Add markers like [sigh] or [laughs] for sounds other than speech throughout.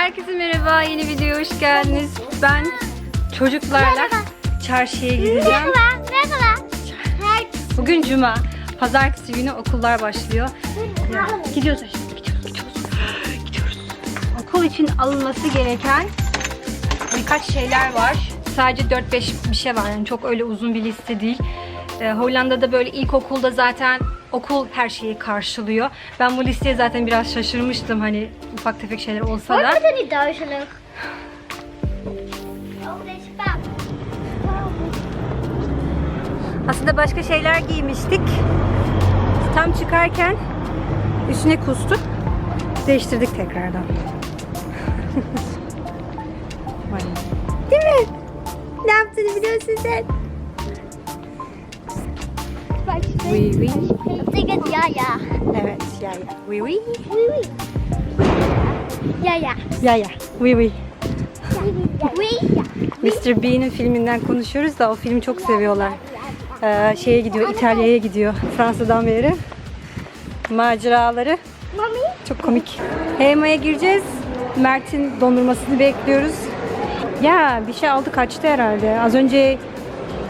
Herkese merhaba, yeni videoya hoş geldiniz. Ben çocuklarla çarşıya gideceğim. Merhaba. Bugün cuma, pazartesi günü okullar başlıyor. Gidiyoruz aşkım, gidiyoruz, gidiyoruz. Gidiyoruz. Okul için alınması gereken birkaç şeyler var. Sadece 4-5 bir şey var, yani çok öyle uzun bir liste değil. Ee, Hollanda'da böyle ilkokulda zaten okul her şeyi karşılıyor. Ben bu listeye zaten biraz şaşırmıştım hani ufak tefek şeyler olsa da. Duizelig? Oh, deze paap. Aslında başka şeyler giymiştik. Tam çıkarken üstüne kustuk. Değiştirdik tekrardan. Değil mi? Ne yaptığını biliyorsun sen. Oui, oui. Betekent ja, ja. Evet, ya ya. Oui, oui. Oui, oui. Ja, ja. Ya ya. Oui, oui. Oui. Mr. Bean'in filminden konuşuyoruz da o filmi çok seviyorlar. Ee, şeye gidiyor, İtalya'ya gidiyor. Fransa'dan beri. Maceraları Mami? Çok komik. Heyma'ya gireceğiz. Mert'in dondurmasını bekliyoruz. Ya bir şey aldı kaçtı herhalde. Az önce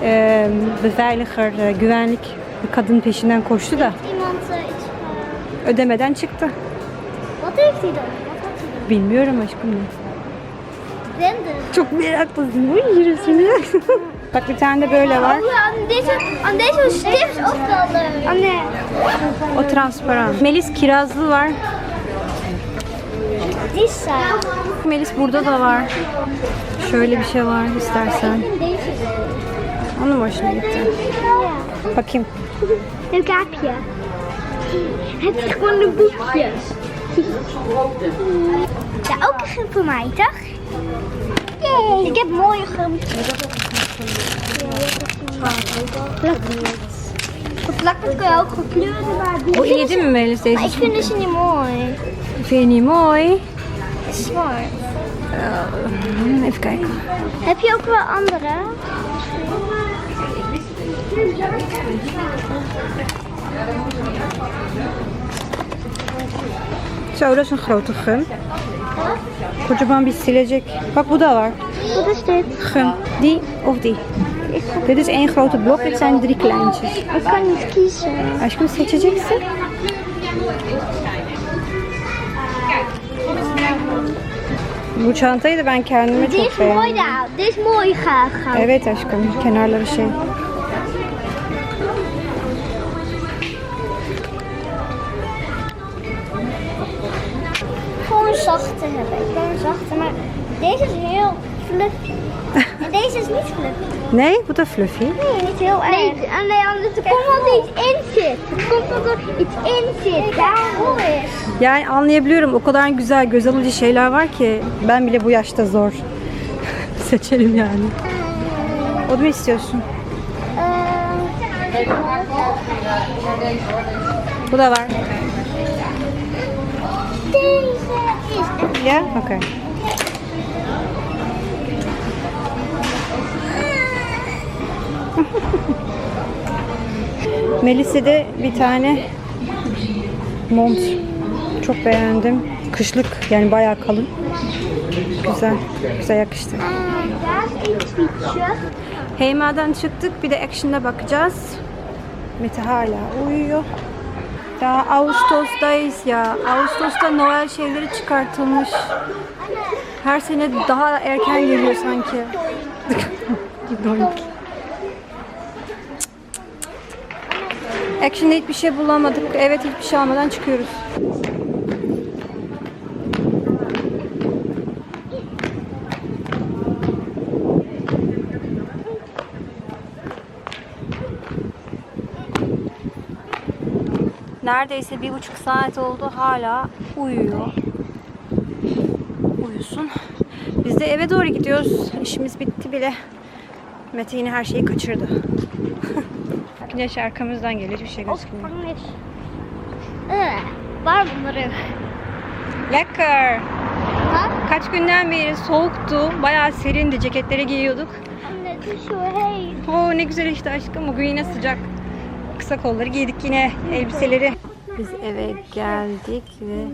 e, beveiliger, e, güvenlik bir kadın peşinden koştu da ödemeden çıktı. Bilmiyorum aşkım ne. Çok meraklısın. Uy yürüsün. [laughs] Bak bir tane de böyle var. Nee. O transparan. Melis kirazlı var. Melis burada da var. Şöyle bir şey var istersen. Onun hoşuna gitti. Bakayım. Een kaapje. Het is gewoon een boekje. Ja, ook een voor mij, toch? Yay. Ik heb mooie gum. Geplakt kun je ook gekleuren, maar die iyi değil mi Melis? Maar ik vind deze niet mooi. Vind je mooi? Zwart. Hmm, Even kijken. Heb je ook wel andere? Zo, dat is een grote gum. Kocaman bir silecek. Bak bu da var. Wat is dit? Gum. Die of die. Dit is één grote blok. Dit zijn drie kleintjes. Ik kan niet kiezen. Aşkım seçeceksin. Bu çantayı da ben kendime çok is mooi beğendim. daar. Dit is mooi gaaf. Evet aşkım. Kenarları şey. Deze is heel fluffy. En [laughs] deze is niet fluffy. Nee, bu da fluffy. Nee, niet heel erg. Nee, nee anders er komt omdat er iets in zit. Er komt omdat er iets in zit. Daarom is. Yani anlayabiliyorum. O kadar güzel, göz alıcı şeyler var ki ben bile bu yaşta zor [laughs] seçerim yani. O da mı istiyorsun? Eee, Bu da var. deze is Ya, okey. [laughs] Melisa'de bir tane mont. Çok beğendim. Kışlık yani bayağı kalın. Güzel. Güzel yakıştı. Heyma'dan çıktık. Bir de Action'da bakacağız. Mete hala uyuyor. Ya Ağustos'tayız ya. Ağustos'ta Noel şeyleri çıkartılmış. Her sene daha erken geliyor sanki. [laughs] Action'da hiçbir şey bulamadık. Evet hiçbir şey almadan çıkıyoruz. Neredeyse bir buçuk saat oldu hala uyuyor. Uyusun. Biz de eve doğru gidiyoruz. İşimiz bitti bile. Mete yine her şeyi kaçırdı. [laughs] Güneş arkamızdan geliyor. Hiçbir şey gözükmüyor. Warm rug. Lekker. Ha? Kaç günden beri soğuktu. Bayağı serindi. Ceketleri giyiyorduk. Anne, is zo heet. Oo ne güzel işte aşkım. Bugün yine sıcak. Kısa kolları giydik yine elbiseleri. Biz eve geldik ve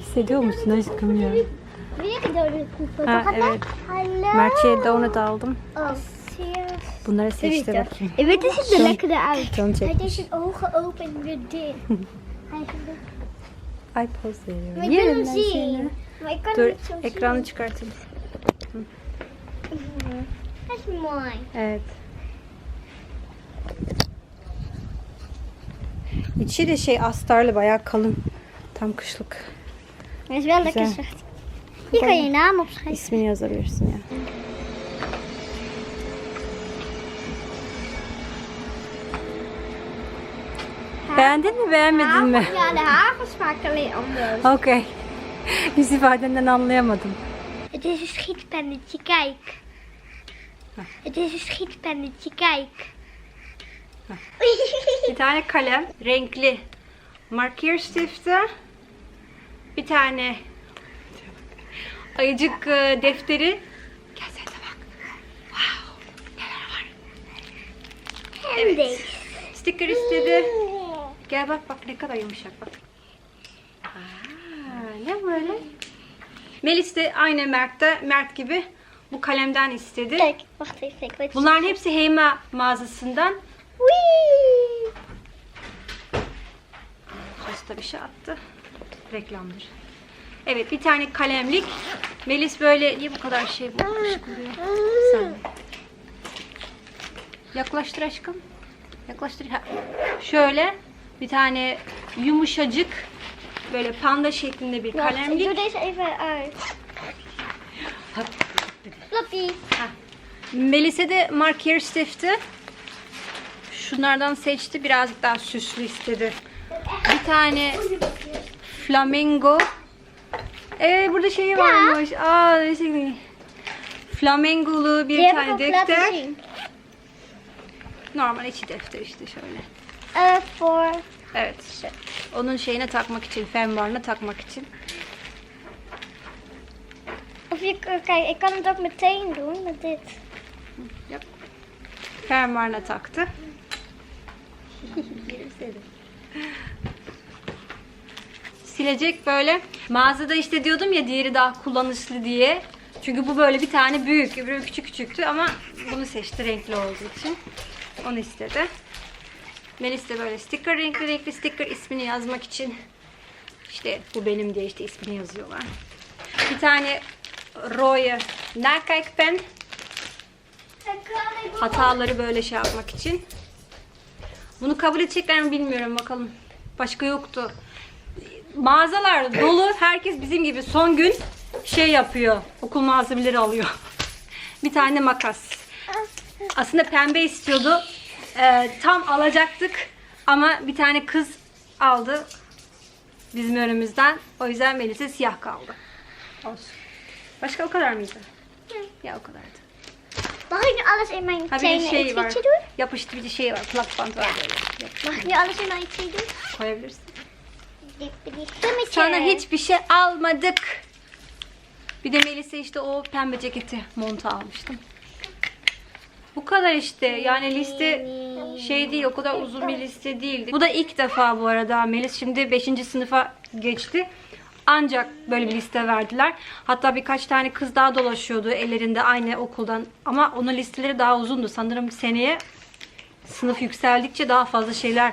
hissediyor musun aşkım ya? Ha, evet. Mert'e donut aldım. Serieus? Bunları seçti bakayım. Weet, het ziet er lekkerder uit. Canım Hij deed zijn ogen open en weer dicht. Doet- Ay poz veriyorum. Wil Yerim ben zien. seni. Maar ik kan Dur hem zo ekranı zien. çıkartayım. Dat is mooi. Evet. İçi de şey astarlı bayağı kalın. Tam kışlık. Dat is wel lekker Güzel. zacht. Hier kan je je naam opschrijven. İsmini yazabilirsin ya. Beğendin mi beğenmedin mi? De hagel smaakt alleen anders. Okey. [laughs] Yüz ifadenden anlayamadım. Het is een schietpennetje, kijk. Het is een schietpennetje, kijk. Bir tane kalem, renkli marker stifti, bir tane ayıcık e, defteri. Gel sen de bak. Wow, neler var. En deze. Sticker istedi. Gel bak bak ne kadar yumuşak bak. Aa, ne böyle? Melis de aynı Mert'te, Mert gibi bu kalemden istedi. Bunların hepsi Heyma mağazasından. Posta bir şey attı. Reklamdır. Evet bir tane kalemlik. Melis böyle niye bu kadar şey bu ışık oluyor? Bir saniye. Yaklaştır aşkım. Yaklaştır. Ha. Şöyle bir tane yumuşacık böyle panda şeklinde bir kalemlik. Hop. Floppy. Ha. Melis'e de marker stifti. Şunlardan seçti. Birazcık daha süslü istedi. Bir tane flamingo. Ee, burada şey varmış. Aa, şey, flamingolu bir tane defter. Normal içi defter işte şöyle. Eh, voor... Evet. Onun şeyine takmak için, fermuarına takmak için. Of je, kijk, ik kan het ook meteen doen met dit. Yap. Fermuarına taktı. Silecek böyle. Mağazada işte diyordum ya diğeri daha kullanışlı diye. Çünkü bu böyle bir tane büyük, öbürü küçük küçüktü ama bunu seçti renkli olduğu için. Onu istedi. Melis de böyle sticker, renkli renkli sticker ismini yazmak için. İşte bu benim diye işte ismini yazıyorlar. Bir tane Roy nakijkpen hataları böyle şey yapmak için. Bunu kabul edecekler mi bilmiyorum bakalım. Başka yoktu. Mağazalar dolu. Herkes bizim gibi son gün şey yapıyor. Okul malzemeleri alıyor. Bir tane makas. Aslında pembe istiyordu. Ee, tam alacaktık ama bir tane kız aldı bizim önümüzden. O yüzden Melis'e siyah kaldı. Olsun. Başka o kadar mıydı? Ya o kadardı. İk nu alles in mijn Ha bir kleine de şey var. etiketje doen? Yapıştı bir de şey var. Plak band var böyle. Yap- Mag ik nu alles in? Koyabilirsin. Sana hiçbir şey almadık. Bir de Melis'e işte o pembe ceketi montu almıştım. Bu kadar işte. Yani liste şey değil o kadar uzun bir liste değildi. Bu da ilk defa bu arada. Melis şimdi 5. sınıfa geçti. Ancak böyle bir liste verdiler. Hatta birkaç tane kız daha dolaşıyordu ellerinde aynı okuldan. Ama onun listeleri daha uzundu. Sanırım seneye sınıf yükseldikçe daha fazla şeyler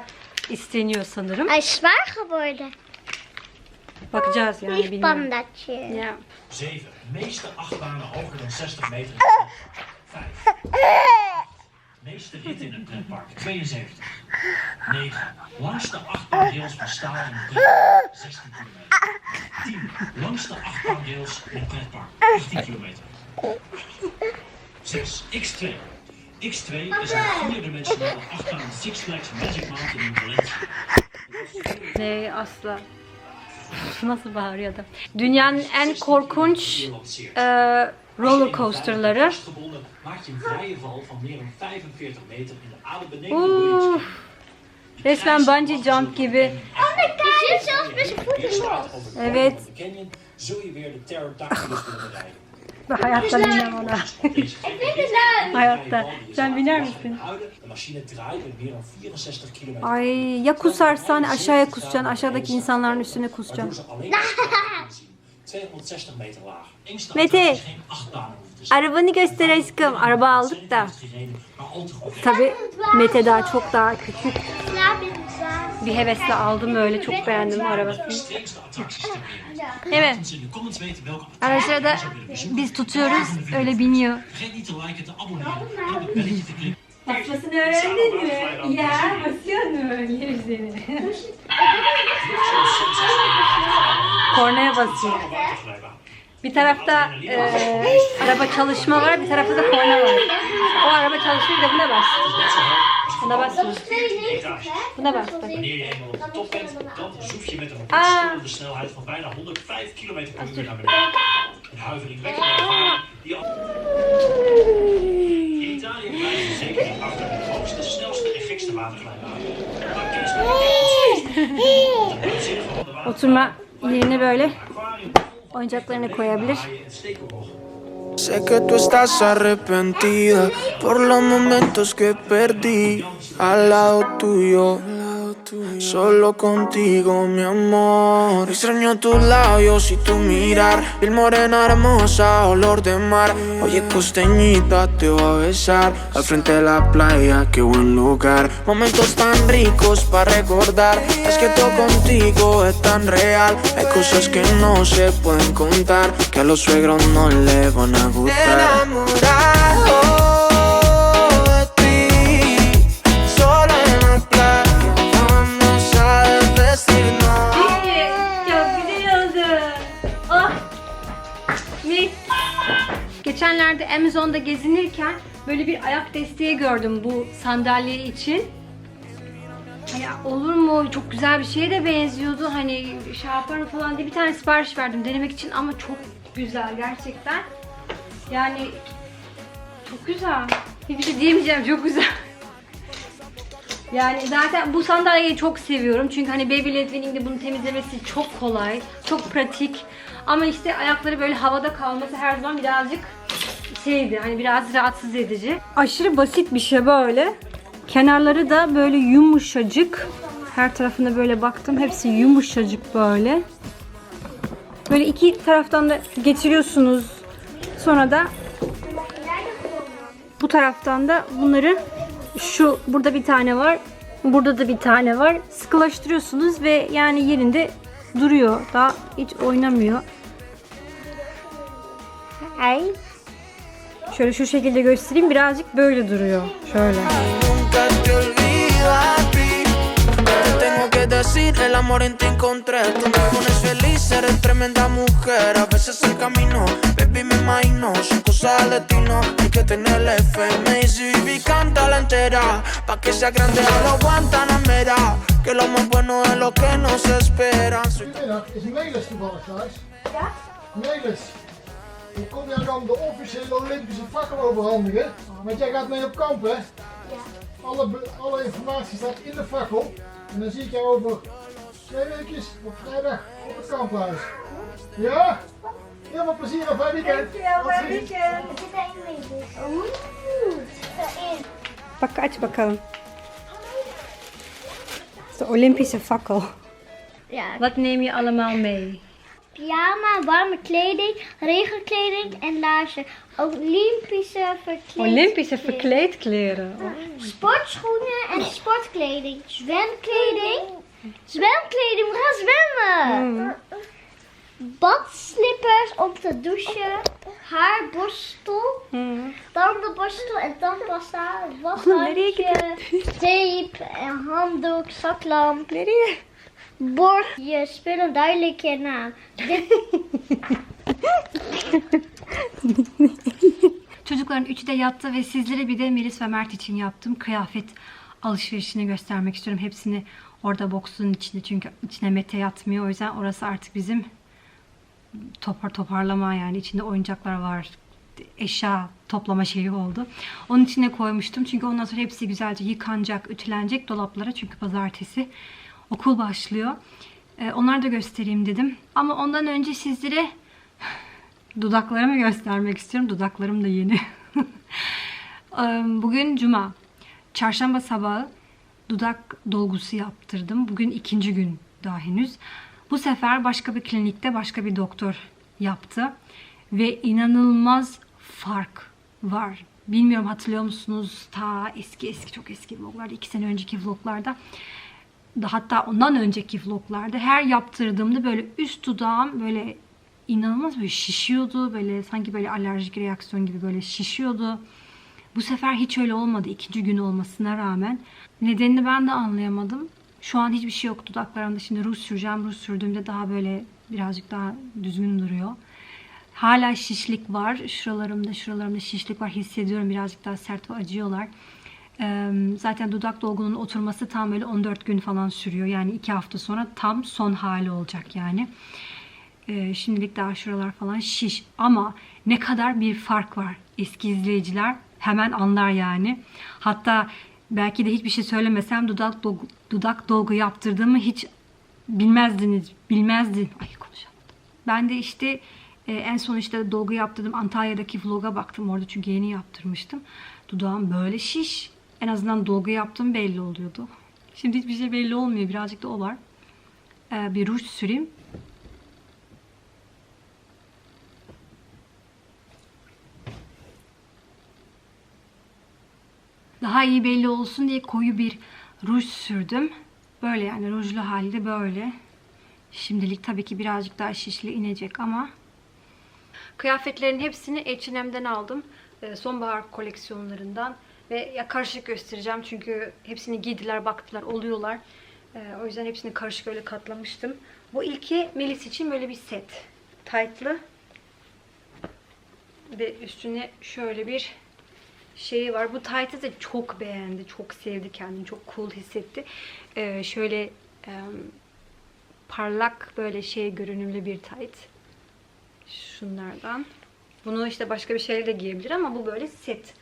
isteniyor sanırım. İs zwaar geworden. Bakacağız yani bilmiyorum. pandatje. Ya. 7. Meeste achtbanen hoger dan 60 meter. 5. Meeste ritten in een pretpark. 72. 9. Langste achtbaanrails van staal in een pretpark. 16 kilometer. 10. Langste achtbaanrails in een pretpark. 18 kilometer. 6. X2. X2 is een vierdimensionale achtbaan Six Flags Magic Mountain in Valencia. Ne asla. Nasıl bağırıyor adam? Dünyanın en korkunç e, roller coasterları. Vastgebonden maakt je een vrije val van meer dan 45 meter in de adembenemende Oeh, bridge. resmen bungee jump gibi. Evet. hayatta binmem ona. Hayatta. Sen biner misin? Huiden. De machine draait met meer dan 64 km. Ay ya kusarsan aşağıya kusacaksın. Aşağıdaki insanların üstüne kusacaksın. Ze alleen maar zien. 260 meter laag. Engste Mete. te zijn. Arabanı göster aşkım. Araba aldık da. Goed. Tabi Mete daha çok daha küçük. Bir hevesle aldım öyle. Çok beğendim arabasını. Evet. Araçları da biz tutuyoruz. Öyle biniyor. Basmasını öğrendin mi? Ya basıyor mu? Yeriz seni. Kornaya basıyor. Bir tarafta e, araba çalışma var, bir tarafta da korna var. O araba çalışıyor bir de buna bas. Buna basma. Buna bas. bak. Wanneer Zeker achter Oturma yerine böyle oyuncaklarını koyabilir. Sé que tú estás arrepentida por los momentos que perdí al lado tuyo. Solo contigo, mi amor. Extraño tus labios y tu mirar. Piel morena hermosa, olor de mar. Oye, costeñita, te voy a besar. Al frente de la playa, qué buen lugar. Momentos tan ricos para recordar. Es que todo contigo es tan real. Hay cosas que no se pueden contar. Que a los suegros no le van a gustar. Geçenlerde Amazon'da gezinirken böyle bir ayak desteği gördüm bu sandalye için. Hani olur mu? Çok güzel bir şeye de benziyordu. Hani şey yaparım falan diye bir tane sipariş verdim denemek için ama çok güzel gerçekten. Yani çok güzel. Hiçbir şey diyemeyeceğim. Çok güzel. [laughs] Yani zaten bu sandalyeyi çok seviyorum. Çünkü hani baby led winning'de bunu temizlemesi çok kolay, çok pratik. Ama işte ayakları böyle havada kalması her zaman birazcık şeydi. Hani biraz rahatsız edici. Aşırı basit bir şey böyle. Kenarları da böyle yumuşacık. Her tarafına böyle baktım. Hepsi yumuşacık böyle. Böyle iki taraftan da geçiriyorsunuz. Sonra da bu taraftan da bunları şu burada bir tane var. Burada da bir tane var. Sıkılaştırıyorsunuz ve yani yerinde duruyor. Daha hiç oynamıyor. Ay. Şöyle şu şekilde göstereyim. Birazcık böyle duruyor. Şöyle. Nunca te olvido a ti. Te tengo que decir, el amor en ti encontré. Tú me pones feliz, eres tremenda mujer. A veces el camino, baby, me imagino. Son cosas del destino, hay que tenerle fe. Me dice, baby, cántala entera. Pa' que sea grande a lo Guantanamera. Que lo más bueno es lo que nos espera. Soy Middag is Melis toevallig thuis. Ik kom jou dan de officiële Olympische fakkel overhandigen. Want jij gaat mee op kamp, hè? Ja. Alle, alle informatie staat in de fakkel. En dan zie ik jou over twee weekjes op vrijdag op het kamphuis. Ja? Heel veel plezier op fijn weekend. Zit één mee dus. Oeh. Er zit erin. Aç bakalım. De Olympische fakkel. Ja. Wat neem je allemaal mee? Pyjama, warme kleding, regenkleding en laarzen. Olympische verkleed. Olympische verkleedkleren. Sportschoenen en sportkleding. Zwemkleding. Zwemkleding, we gaan zwemmen. Badslippers om te douchen. Haarborstel. Tandenborstel en tandpasta. Washandje. Tape en handdoek, zaklamp. Je spullen duidelijk je naam. Dit Çocukların üçü de yattı ve sizlere bir de Melis ve Mert için yaptım. Kıyafet alışverişini göstermek istiyorum. Hepsini orada boksun içinde çünkü içine Mete yatmıyor. O yüzden orası artık bizim topar toparlama yani içinde oyuncaklar var. Eşya toplama şeyi oldu. Onun içine koymuştum. Çünkü ondan sonra hepsi güzelce yıkanacak, ütülenecek dolaplara. Çünkü pazartesi okul başlıyor. Ee, onları da göstereyim dedim. Ama ondan önce sizlere dudaklarımı göstermek istiyorum. Dudaklarım da yeni. [laughs] Bugün cuma. Çarşamba sabahı dudak dolgusu yaptırdım. Bugün ikinci gün daha henüz. Bu sefer başka bir klinikte başka bir doktor yaptı. Ve inanılmaz fark var. Bilmiyorum hatırlıyor musunuz? Ta eski eski çok eski vloglarda, iki sene önceki vloglarda da hatta ondan önceki vloglarda her yaptırdığımda böyle üst dudağım böyle inanılmaz böyle şişiyordu. Böyle sanki böyle alerjik reaksiyon gibi böyle şişiyordu. Bu sefer hiç öyle olmadı ikinci gün olmasına rağmen. Nedenini ben de anlayamadım. Şu an hiçbir şey yok dudaklarımda. Şimdi ruj süreceğim. Ruj sürdüğümde daha böyle birazcık daha düzgün duruyor. Hala şişlik var. Şuralarımda, şuralarımda şişlik var. Hissediyorum birazcık daha sert ve acıyorlar. Zaten dudak dolgunun oturması tam böyle 14 gün falan sürüyor. Yani 2 hafta sonra tam son hali olacak yani. Şimdilik daha şuralar falan şiş. Ama ne kadar bir fark var. Eski izleyiciler hemen anlar yani. Hatta belki de hiçbir şey söylemesem dudak dolgu, dudak dolgu yaptırdığımı hiç bilmezdiniz. Bilmezdin. Ay konuşamadım. Ben de işte en son işte dolgu yaptırdım. Antalya'daki vloga baktım orada çünkü yeni yaptırmıştım. Dudağım böyle şiş. En azından dolgu yaptığım belli oluyordu. Şimdi hiçbir şey belli olmuyor. Birazcık da o var. Ee, bir ruj süreyim. Daha iyi belli olsun diye koyu bir ruj sürdüm. Böyle yani rujlu halde böyle. Şimdilik tabii ki birazcık daha şişli inecek ama Kıyafetlerin hepsini H&M'den aldım. Ee, Sonbahar koleksiyonlarından. Ve ya karışık göstereceğim çünkü hepsini giydiler, baktılar, oluyorlar. Ee, O yüzden hepsini karışık öyle katlamıştım. Bu ilki Melis için böyle bir set. Tight'lı. Ve üstüne şöyle bir şeyi var. Bu tight'ı da çok beğendi. Çok sevdi kendini. Çok cool hissetti. Ee, şöyle em, parlak böyle şey görünümlü bir tight şunlardan. Bunu işte başka bir şeyle de giyebilir ama bu böyle set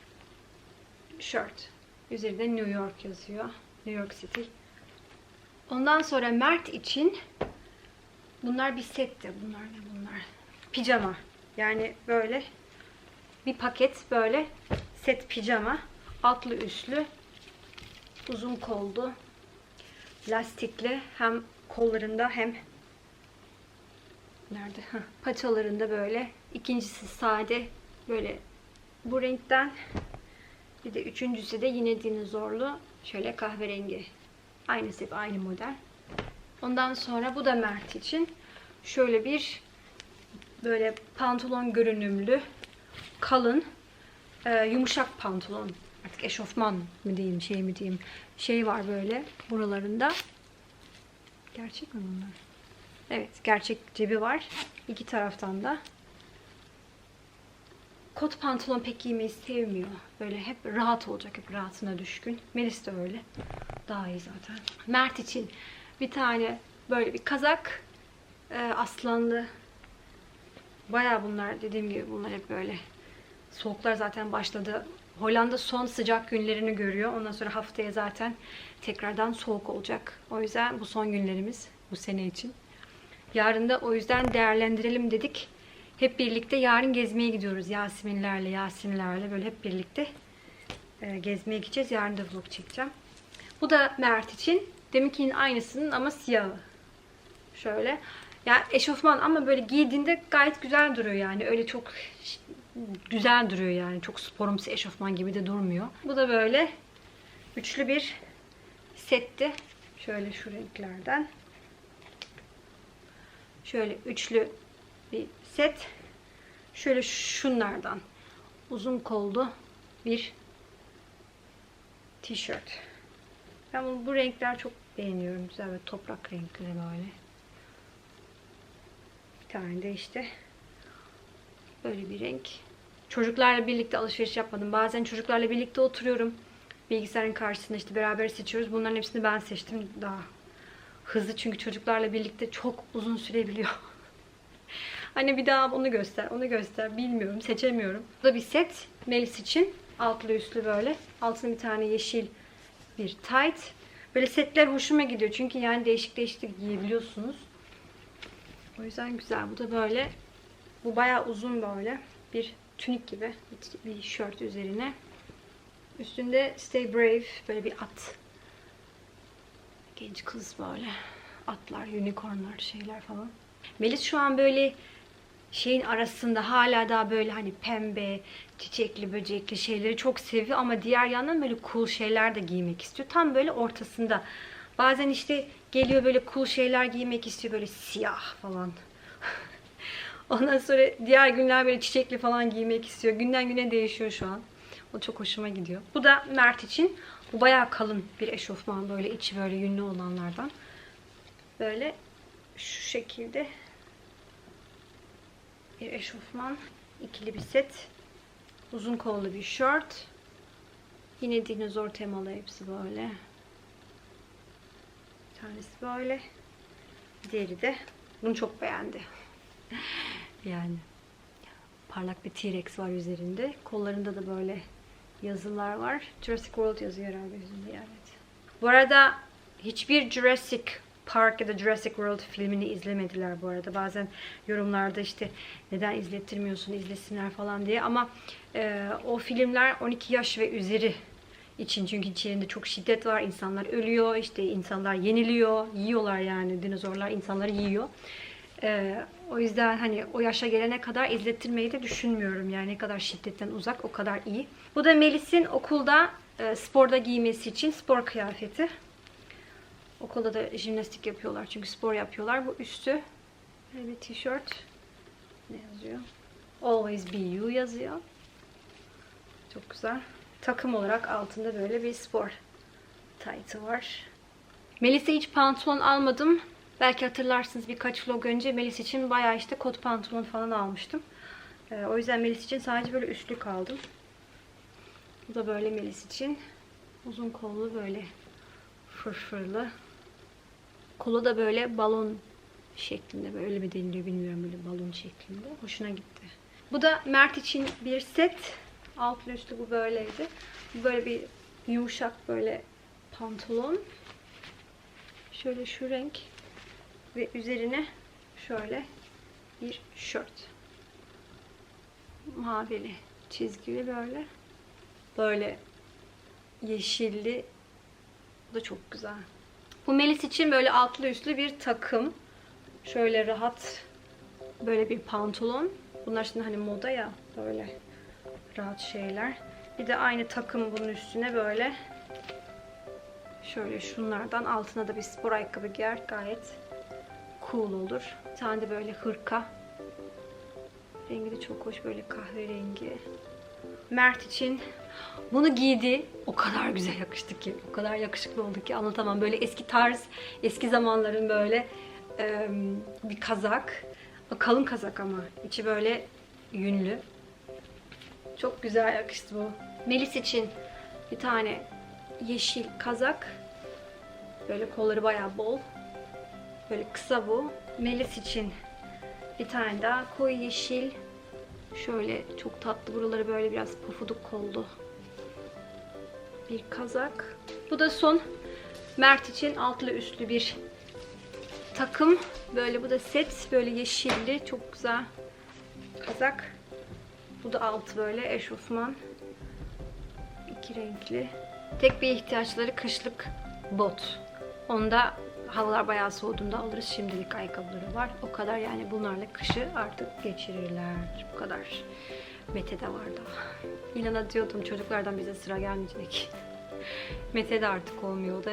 shirt. Üzerinde New York yazıyor. New York City. Ondan sonra Mert için bunlar bir setti. Bunlar ne bunlar? Pijama. Yani böyle bir paket böyle set pijama. Altlı üstlü. Uzun kollu. Lastikli. Hem kollarında hem nerede? Heh, paçalarında böyle. İkincisi sade böyle bu renkten. Bir de üçüncüsü de yine dinozorlu. Şöyle kahverengi. Aynısı hep aynı model. Ondan sonra bu da Mert için. Şöyle bir böyle pantolon görünümlü kalın e, yumuşak pantolon. Artık eşofman mı diyeyim şey mi diyeyim. Şey var böyle buralarında. Gerçek mi bunlar? Evet, gerçek cebi var. İki taraftan da. Kot pantolon pek giymeyi sevmiyor. Böyle hep rahat olacak, hep rahatına düşkün. Melis de öyle. Daha iyi zaten. Mert için bir tane böyle bir kazak. e, aslanlı. Baya bunlar dediğim gibi bunlar hep böyle. Soğuklar zaten başladı. Hollanda son sıcak günlerini görüyor. Ondan sonra haftaya zaten tekrardan soğuk olacak. O yüzden bu son günlerimiz bu sene için. Yarın da o yüzden değerlendirelim dedik. Hep birlikte yarın gezmeye gidiyoruz Yaseminlerle, Yasinlerle böyle hep birlikte e, gezmeye gideceğiz. Yarın da vlog çekeceğim. Bu da Mert için. Deminkinin aynısının ama siyahı. Şöyle. Ya eşofman ama böyle giydiğinde gayet güzel duruyor yani. Öyle çok güzel duruyor yani. Çok sporumsu eşofman gibi de durmuyor. Bu da böyle üçlü bir setti. Şöyle şu renklerden. Şöyle üçlü bir set. Şöyle şunlardan uzun kollu bir tişört. Ben bu, bu renkler çok beğeniyorum. Güzel böyle toprak renkleri böyle. Bir tane de işte böyle bir renk. Çocuklarla birlikte alışveriş yapmadım. Bazen çocuklarla birlikte oturuyorum. Bilgisayarın karşısında işte beraber seçiyoruz. Bunların hepsini ben seçtim. Daha hızlı çünkü çocuklarla birlikte çok uzun sürebiliyor. [laughs] Hani bir daha onu göster, onu göster. Bilmiyorum, seçemiyorum. Bu da bir set. Melis için. Altlı üstlü böyle. Altına bir tane yeşil bir tight. Böyle setler hoşuma gidiyor. Çünkü yani değişik değişik de giyebiliyorsunuz. O yüzden güzel. Bu da böyle Bu bayağı uzun böyle. Bir tünik gibi bir, şort üzerine. Üstünde Stay Brave böyle bir at. Genç kız böyle. Atlar, unicornlar, şeyler falan. Melis şu an böyle şeyin arasında hala daha böyle hani pembe, çiçekli, böcekli şeyleri çok seviyor ama diğer yandan böyle cool şeyler de giymek istiyor. Tam böyle ortasında. Bazen işte geliyor böyle cool şeyler giymek istiyor böyle siyah falan. [laughs] Ondan sonra diğer günler böyle çiçekli falan giymek istiyor. Günden güne değişiyor şu an. O çok hoşuma gidiyor. Bu da Mert için. Bu bayağı kalın bir eşofman böyle içi böyle yünlü olanlardan. Böyle şu şekilde bir eşofman, ikili bir set, uzun kollu bir şort. Yine dinozor temalı hepsi böyle. Bir tanesi böyle. Diğeri de bunu çok beğendi. [laughs] yani parlak bir T-Rex var üzerinde. Kollarında da böyle yazılar var. Jurassic World yazıyor herhalde üzerinde evet. Bu arada hiçbir Jurassic Park ya da Jurassic World filmini izlemediler bu arada. Bazen yorumlarda işte neden izlettirmiyorsun izlesinler falan diye ama e, o filmler 12 yaş ve üzeri için çünkü içerisinde çok şiddet var. insanlar ölüyor, işte insanlar yeniliyor, yiyorlar yani dinozorlar insanları yiyor. E, o yüzden hani o yaşa gelene kadar izlettirmeyi de düşünmüyorum. Yani ne kadar şiddetten uzak o kadar iyi. Bu da Melis'in okulda e, sporda giymesi için spor kıyafeti. Okulda da jimnastik yapıyorlar çünkü spor yapıyorlar. Bu üstü böyle bir tişört. Ne yazıyor? Always be you yazıyor. Çok güzel. Takım olarak altında böyle bir spor taytı var. Melis'e hiç pantolon almadım. Belki hatırlarsınız birkaç vlog önce Melis için bayağı işte kot pantolon falan almıştım. Ee, o yüzden Melis için sadece böyle üstlük aldım. Bu da böyle Melis için. Uzun kollu böyle fırfırlı. Kolu da böyle balon şeklinde böyle mi deniliyor bilmiyorum böyle balon şeklinde. Hoşuna gitti. Bu da Mert için bir set. Altlı üstlü bu böyleydi. Bu böyle bir yumuşak böyle pantolon. Şöyle şu renk ve üzerine şöyle bir şort. Mavili, çizgili böyle. Böyle yeşilli. Bu da çok güzel. Bu Melis için böyle altlı üstlü bir takım. Şöyle rahat böyle bir pantolon. Bunlar şimdi hani moda ya böyle rahat şeyler. Bir de aynı takım bunun üstüne böyle şöyle şunlardan altına da bir spor ayakkabı giyer gayet cool olur. Bir tane de böyle hırka. Rengi de çok hoş böyle kahverengi. Mert için bunu giydi. O kadar güzel yakıştı ki. O kadar yakışıklı oldu ki anlatamam. Böyle eski tarz, eski zamanların böyle e, bir kazak. Kalın kazak ama. içi böyle yünlü. Çok güzel yakıştı bu. Melis için bir tane yeşil kazak. Böyle kolları bayağı bol. Böyle kısa bu. Melis için bir tane daha koyu yeşil. Şöyle çok tatlı. Buraları böyle biraz pufuduk koldu. Bir kazak. Bu da son Mert için altlı üstlü bir takım. Böyle bu da set. Böyle yeşilli. Çok güzel kazak. Bu da altı böyle eşofman. İki renkli. Tek bir ihtiyaçları kışlık bot. Onda havalar bayağı soğuduğunda alırız. Şimdilik ayakkabıları var. O kadar yani bunlarla kışı artık geçirirler. Bu kadar. Mete de var daha. İlana diyordum çocuklardan bize sıra gelmeyecek. [laughs] Mete de artık olmuyor. O da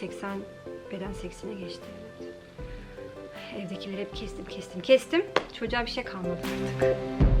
80 beden 80'e geçti. Evet. Evdekileri hep kestim kestim kestim. Çocuğa bir şey kalmadı artık.